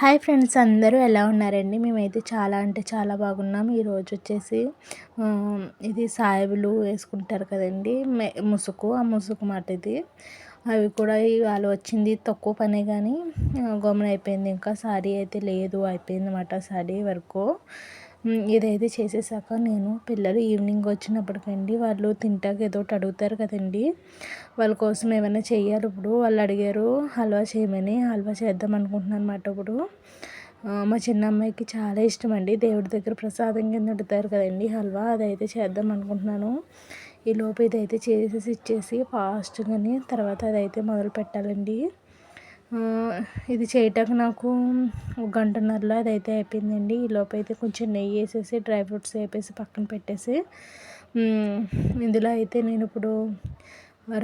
Hi friends అందరూ ఎలా ఉన్నారండి? మేమైతే చాలా అంటే చాలా బాగున్నాం. ఈరోజు వచ్చేసి ఇది సాయిబులు వేసుకుంటారు కదండి. ముసుగు ఆ ముసుగు మాట ఇది. అవి కూడా ఇవాళ వచ్చింది తక్కువ పనే కానీ గమన అయిపోయింది. ఇంకా సారీ అయితే లేదు అయిపోయింది అన్నమాట సారీ వరకు. ఇదైతే చేసేసాక నేను పిల్లలు ఈవినింగ్ వచ్చినప్పటికండి వాళ్ళు తింటాక ఏదో ఒకటి అడుగుతారు కదండి. వాళ్ళ కోసం ఏమైనా చేయాలి ఇప్పుడు. వాళ్ళు అడిగారు హల్వా చేయమని హల్వా చేద్దాం అనుకుంటున్నాను అనమాట ఇప్పుడు. మా చిన్న అమ్మాయికి చాలా ఇష్టం అండి దేవుడి దగ్గర ప్రసాదం కింద వండుతారు కదండి హల్వా. అదైతే చేద్దాం అనుకుంటున్నాను. ఈ లోపు ఇదైతే చేసేసి ఇచ్చేసి ఫాస్ట్గానే తర్వాత అదైతే మొదలు పెట్టాలండి ఇది చేయటానికి నాకు ఒక గంటన్నరలో అది అయితే అయిపోయిందండి. ఈ లోపు అయితే కొంచెం నెయ్యి వేసేసి డ్రై ఫ్రూట్స్ వేపేసి పక్కన పెట్టేసి ఇందులో అయితే నేను ఇప్పుడు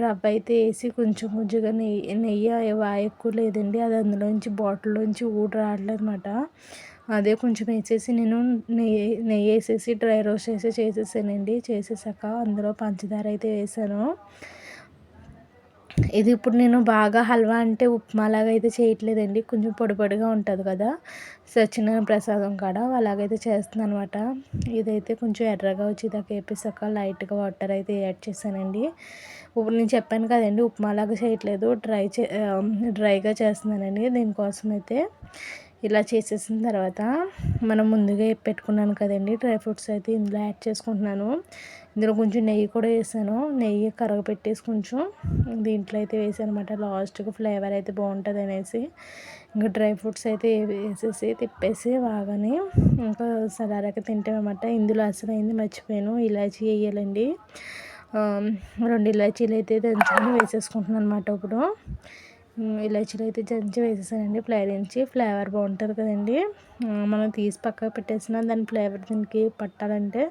రవ్వ అయితే వేసి కొంచెం కొంచెంగా నెయ్యి నెయ్యి ఎక్కువ లేదండి. అది అందులోంచి బాటిల్లోంచి ఊడి రావట్లేదు అనమాట అదే కొంచెం వేసేసి నేను నెయ్యి నెయ్యి వేసేసి డ్రై రోస్ట్ వేసి చేసేసానండి. చేసేసాక అందులో పంచదార అయితే వేసాను. ఇది ఇప్పుడు నేను బాగా హల్వా అంటే ఉప్మాలాగా అయితే చేయట్లేదండి. కొంచెం పొడి పొడిగా ఉంటుంది కదా. సత్యనారాయణ ప్రసాదం కాడ అలాగైతే చేస్తున్నాను అనమాట ఇదైతే కొంచెం ఎర్రగా వచ్చి దాకా వేపేసాక లైట్గా వాటర్ అయితే యాడ్ చేశానండి. ఇప్పుడు నేను చెప్పాను కదండి ఉప్మాలాగా చేయట్లేదు. డ్రై చే డ్రైగా చేస్తున్నానండి. దీనికోసం అయితే ఇలా చేసేసిన తర్వాత మనం ముందుగా పెట్టుకున్నాను కదండి. డ్రై ఫ్రూట్స్ అయితే ఇందులో యాడ్ చేసుకుంటున్నాను. ఇందులో కొంచెం నెయ్యి కూడా వేసాను. నెయ్యి కరగ పెట్టేసి కొంచెం దీంట్లో అయితే వేసాను అనమాట లాస్ట్గా ఫ్లేవర్ అయితే బాగుంటుంది అనేసి. ఇంకా డ్రై ఫ్రూట్స్ అయితే వేసేసి తిప్పేసి బాగానే ఇంకా సలారాక తింటామన్నమాట ఇందులో అసలు అయింది మర్చిపోయాను. ఇలాచీ వేయాలండి. రెండు ఇలాచీలు అయితే దంచుకొని వేసేసుకుంటున్నాను అనమాట ఇప్పుడు. ఇలాచీలు అయితే దంచి వేసేసానండి. ఫ్లేవరించి ఫ్లేవర్ బాగుంటుంది కదండి. మనం తీసి పక్కకు పెట్టేసిన దాని ఫ్లేవర్ దీనికి పట్టాలంటే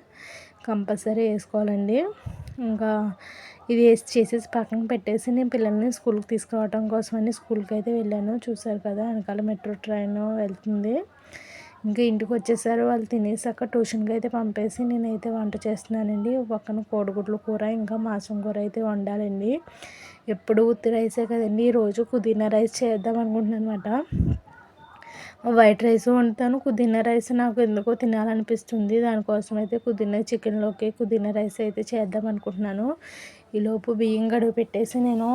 కంపల్సరీ వేసుకోవాలండి. ఇంకా ఇది వేసి చేసేసి పక్కన పెట్టేసి నేను పిల్లల్ని స్కూల్కి తీసుకురావడం కోసమని స్కూల్కి అయితే వెళ్ళాను. చూసారు కదా వెనకాల మెట్రో ట్రైన్ వెళ్తుంది. ఇంకా ఇంటికి వచ్చేసారు వాళ్ళు తినేసాక ట్యూషన్కి అయితే పంపేసి నేనైతే వంట చేస్తున్నానండి. పక్కన కోడిగుడ్ల కూర ఇంకా మాసం కూర అయితే వండాలండి. ఎప్పుడు ఉత్తి రైసే కదండి. ఈరోజు పుదీనా రైస్ చేద్దాం అనుకుంటున్నాను అనమాట వైట్ రైస్ వండుతాను. పుదీనా రైస్ నాకు ఎందుకో తినాలనిపిస్తుంది. దానికోసం అయితే పుదీనా చికెన్లోకి పుదీనా రైస్ అయితే చేద్దాం అనుకుంటున్నాను. ఈలోపు బియ్యం గడువు పెట్టేసి నేను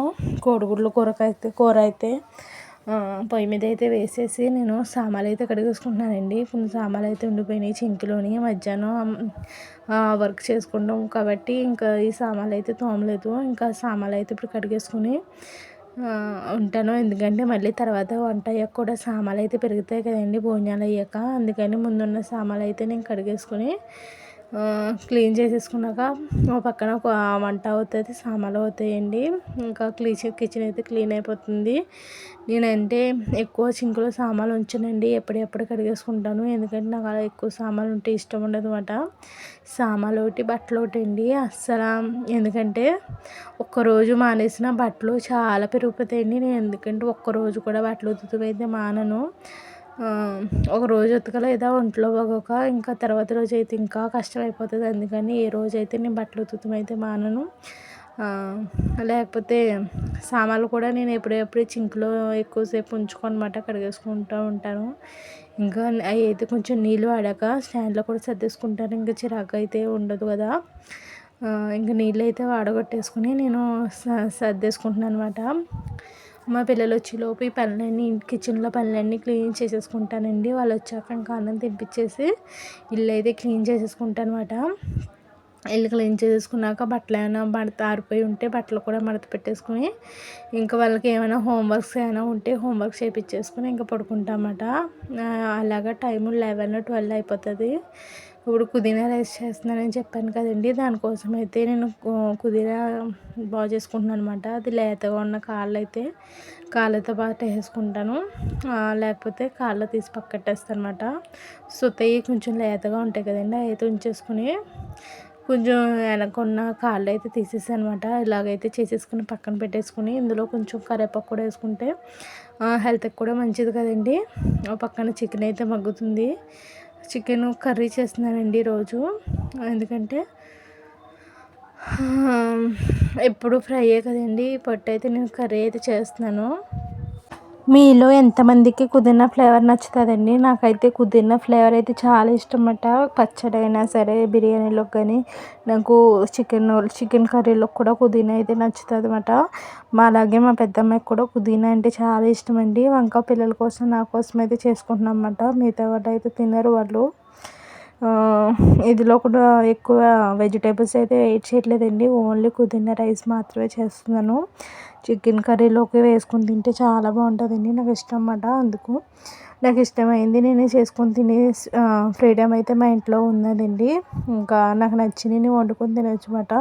కోడిగుడ్ల కూరకైతే కూర అయితే పొయ్యి మీద అయితే వేసేసి నేను సామాన్లు అయితే కడిగేసుకుంటున్నానండి కొన్ని సామాన్లు అయితే ఉండిపోయినాయి చింకిలోని మధ్యాహ్నం వర్క్ చేసుకుంటాం కాబట్టి ఇంకా ఈ సామాన్లు అయితే తోమలేదు. ఇంకా సామాన్లు అయితే ఇప్పుడు కడిగేసుకుని ఉంటాను. ఎందుకంటే మళ్ళీ తర్వాత వంట అయ్యాక కూడా సామాన్లు అయితే పెరుగుతాయి కదండి భోజనాలు అయ్యాక. అందుకని ముందున్న సామాన్లు అయితే నేను కడిగేసుకుని క్లీన్ చేసేసుకున్నాక ఒక పక్కన ఒక వంట అవుతుంది సామాన్లు అవుతాయండి. ఇంకా క్లీన్ కిచెన్ అయితే క్లీన్ అయిపోతుంది. నేనంటే ఎక్కువ సింకులో సామాన్లు ఉంచానండి. ఎప్పుడెప్పుడు కడిగేసుకుంటాను. ఎందుకంటే నాకు అలా ఎక్కువ సామాన్లు ఉంటే ఇష్టం ఉండదు అనమాట సామాన్లు ఒకటి బట్టలు ఒకటి అండి అస్సలు ఎందుకంటే ఒక్కరోజు మానేసిన బట్టలు చాలా పెరిగిపోతాయండి. నేను ఎందుకంటే ఒక్కరోజు కూడా బట్టలు ఉతుకుతూ అయితే మానను. ఒక రోజు ఉతకలేదా ఒంట్లో బాగోక ఇంకా తర్వాత రోజు అయితే ఇంకా కష్టం అయిపోతుంది అందుకని ఏ రోజు అయితే నేను బట్టలు ఉతుకుతాం అయితే మానను. లేకపోతే సామాన్లు కూడా నేను ఎప్పుడెప్పుడు చింక్లో ఎక్కువసేపు ఉంచుకోనమాట కడిగేసుకుంటూ ఉంటాను. ఇంకా అవి అయితే కొంచెం నీళ్ళు వాడాక స్టాండ్లో కూడా సర్దేసుకుంటాను. ఇంకా చిరాకు అయితే ఉండదు కదా. ఇంకా నీళ్ళు అయితే వాడగొట్టేసుకుని నేను సర్దేసుకుంటున్నాను అనమాట మా పిల్లలు వచ్చేలోపు ఈ పనులన్నీ కిచెన్లో పనులన్నీ క్లీన్ చేసేసుకుంటానండి. వాళ్ళు వచ్చాక ఇంకా అన్నం తినిపించేసి ఇల్లు అయితే క్లీన్ చేసేసుకుంటాను అనమాట ఇల్లు క్లీన్ చేసేసుకున్నాక బట్టలు ఏమైనా మడత ఆరిపోయి ఉంటే బట్టలు కూడా మడత పెట్టేసుకుని ఇంకా వాళ్ళకి ఏమైనా హోంవర్క్స్ ఏమైనా ఉంటే హోంవర్క్ చేయించేసుకుని ఇంకా పడుకుంటామట అలాగా టైము లెవెన్ ట్వెల్వ్ అయిపోతుంది. ఇప్పుడు పుదీనా రైస్ చేస్తున్నానని చెప్పాను కదండి. దానికోసం అయితే నేను పుదీనా బాగు చేసుకుంటున్నాను అనమాట అది లేతగా ఉన్న కాళ్ళు అయితే కాళ్ళతో పాటు వేసుకుంటాను లేకపోతే కాళ్ళు తీసి పక్కట్టేస్తాను అనమాట సుతయి కొంచెం లేతగా ఉంటాయి కదండి. అయితే ఉంచేసుకుని కొంచెం వెనకున్న కాళ్ళు అయితే తీసేసాను అనమాట ఇలాగైతే చేసేసుకుని పక్కన పెట్టేసుకుని ఇందులో కొంచెం కరివేపాకు కూడా వేసుకుంటే హెల్త్కి కూడా మంచిది కదండి. పక్కన చికెన్ అయితే మగ్గుతుంది. చికెన్ కర్రీ చేస్తున్నానండి రోజు ఎందుకంటే ఎప్పుడు ఫ్రైయే కదండి. పొట్టు అయితే నేను కర్రీ అయితే చేస్తున్నాను. మీలో ఎంతమందికి కుదిరిన ఫ్లేవర్ నచ్చుతుందండి? నాకైతే కుదిరిన ఫ్లేవర్ అయితే చాలా ఇష్టం అన్నమాట పచ్చడి అయినా సరే బిర్యానీలోకి కానీ నాకు చికెన్ చికెన్ కర్రీలోకి కూడా పుదీనా అయితే నచ్చుతుంది అనమాట మా అలాగే మా పెద్దమ్మాయికి కూడా పుదీనా అంటే చాలా ఇష్టం అండి వంక పిల్లల కోసం నా కోసం అయితే చేసుకుంటున్నాం అన్నమాట మిగతా వాళ్ళు అయితే తినరు వాళ్ళు. ఇదిలో కూడా ఎక్కువ వెజిటేబుల్స్ అయితే వేడి చేయట్లేదండి. ఓన్లీ పుదీనా రైస్ మాత్రమే చేస్తున్నాను. చికెన్ కర్రీలోకి వేసుకొని తింటే చాలా బాగుంటుందండి నాకు ఇష్టం అన్నమాట అందుకు. నాకు ఇష్టమైంది నేనే చేసుకొని తినే ఫ్రీడమ్ అయితే మా ఇంట్లో ఉన్నదండి. ఇంకా నాకు నచ్చి నేను వండుకొని తినవచ్చు అన్నమాట.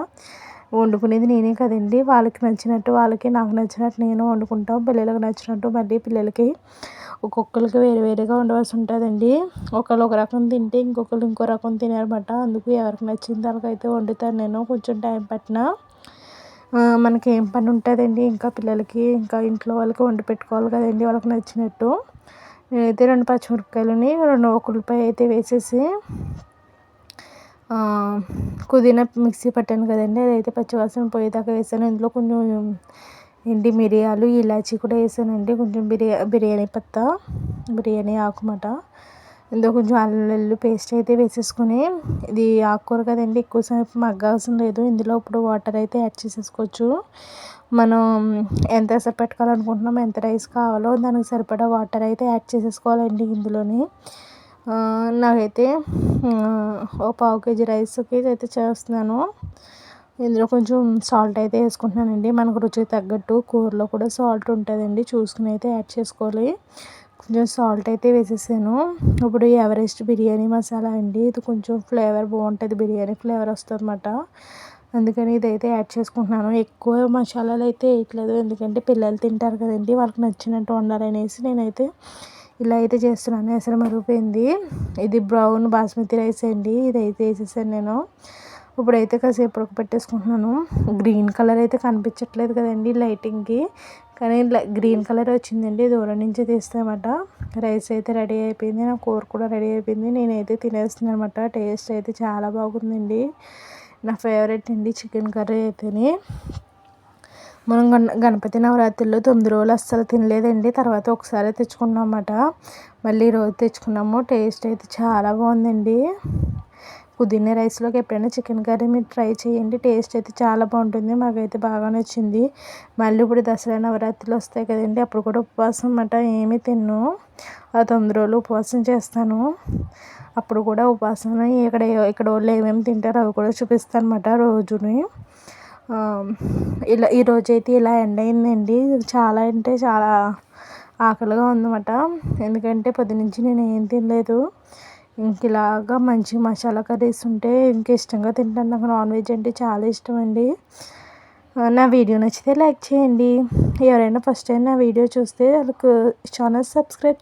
వండుకునేది నేనే కదండి. వాళ్ళకి నచ్చినట్టు వాళ్ళకి నాకు నచ్చినట్టు నేను వండుకుంటాం. పిల్లలకు నచ్చినట్టు మళ్ళీ పిల్లలకి ఒక్కొక్కరికి వేరు వేరుగా ఉండవలసి ఉంటుందండి. ఒకళ్ళు ఒక రకం తింటే ఇంకొకరు ఇంకో రకం తినారన్నమాట. అందుకు ఎవరికి నచ్చిన దానికైతే వండుతాను నేను. కొంచెం టైం పట్టిన మనకి ఏం పని ఉంటుందండి. ఇంకా పిల్లలకి ఇంకా ఇంట్లో వాళ్ళకి వండి పెట్టుకోవాలి కదండి వాళ్ళకి నచ్చినట్టు. నేనైతే రెండు పచ్చిమిరపకాయలని రెండు ఒక ఉల్లిపాయ అయితే వేసేసి పుదీనా మిక్సీ పట్టాను కదండి. అదైతే పచ్చివాసన పోయేదాకా వేసాను. ఇందులో కొంచెం ఎండి మిరియాలు ఇలాచీ కూడా వేసానండి. కొంచెం బిర్యా బిర్యానీ పత్తా బిర్యానీ ఆకుమాట. ఇందులో కొంచెం అల్లం పేస్ట్ అయితే వేసేసుకుని ఇది ఆకుకూర కదండి. ఎక్కువసేపు మగ్గాల్సిన లేదు. ఇందులో ఇప్పుడు వాటర్ అయితే యాడ్ చేసేసుకోవచ్చు. మనం ఎంత సేపు పెట్టుకోవాలనుకుంటున్నాం ఎంత రైస్ కావాలో దానికి సరిపడా వాటర్ అయితే యాడ్ చేసేసుకోవాలండి ఇందులోని. నాకైతే ఒక పావు కేజీ రైస్కి అయితే చేస్తున్నాను. ఇందులో కొంచెం సాల్ట్ అయితే వేసుకుంటున్నానండి. మనకు రుచికి తగ్గట్టు కూరలో కూడా సాల్ట్ ఉంటుందండి. చూసుకుని అయితే యాడ్ చేసుకోవాలి. కొంచెం సాల్ట్ అయితే వేసేసాను. ఇప్పుడు ఎవరెస్ట్ బిర్యానీ మసాలా అండి. ఇది కొంచెం ఫ్లేవర్ బాగుంటుంది. బిర్యానీ ఫ్లేవర్ వస్తుంది అనమాట అందుకని ఇదైతే యాడ్ చేసుకుంటున్నాను. ఎక్కువ మసాలాలు అయితే వేయట్లేదు. ఎందుకంటే పిల్లలు తింటారు కదండి. వాళ్ళకి నచ్చినట్టు వండాలనేసి నేనైతే ఇలా అయితే చేస్తున్నాను. అసలు మరిగిపోయింది. ఇది బ్రౌన్ బాస్మతి రైస్ అండి. ఇది అయితే వేసేసాను నేను. ఇప్పుడైతే కాసేపు పెట్టేసుకుంటున్నాను గ్రీన్ కలర్ అయితే కనిపించట్లేదు కదండి లైటింగ్కి. కానీ గ్రీన్ కలర్ వచ్చిందండి. దూరం నుంచి తీస్తామన్నమాట రైస్ అయితే రెడీ అయిపోయింది. నా కూర కూడా రెడీ అయిపోయింది. నేనైతే తినేస్తున్నాను అనమాట. టేస్ట్ అయితే చాలా బాగుందండి. నా ఫేవరెట్ అండి చికెన్ కర్రీ అయితేనే. మనం గణపతి నవరాత్రిలో తొమ్మిది రోజులు అస్సలు తినలేదండి. తర్వాత ఒకసారి తెచ్చుకున్నాం అన్నమాట మళ్ళీ రోజు తెచ్చుకున్నాము. టేస్ట్ అయితే చాలా బాగుందండి. పుదీనా రైస్లోకి ఎప్పుడైనా చికెన్ కర్రీ మీరు ట్రై చేయండి. టేస్ట్ అయితే చాలా బాగుంటుంది. మాకైతే బాగా నచ్చింది. మళ్ళీ ఇప్పుడు దసరా నవరాత్రులు వస్తాయి కదండి. అప్పుడు కూడా ఉపవాసం అన్నమాట ఏమీ తిన్ను. ఆ తొమ్మిది రోజులు ఉపవాసం చేస్తాను. అప్పుడు కూడా ఉపవాసం ఇక్కడ ఇక్కడ వాళ్ళు ఏమేమి తింటారో అవి కూడా చూపిస్తాను అనమాట రోజుని. ఇలా ఈరోజు అయితే ఇలా ఎండ్ అయిందండి చాలా అంటే చాలా ఆకలిగా ఉందన్నమాట. ఎందుకంటే పొద్దునుంచి నేను ఏం తినలేదు. ఇంక ఇలాగా మంచి మసాలా కర్రీస్ ఉంటే ఇంక ఇష్టంగా తింటాను. నాకు నాన్ వెజ్ అంటే చాలా ఇష్టం అండి నా వీడియో నచ్చితే లైక్ చేయండి. ఎవరైనా ఫస్ట్ టైం నా వీడియో చూస్తే వాళ్ళకు ఛానల్ సబ్స్క్రైబ్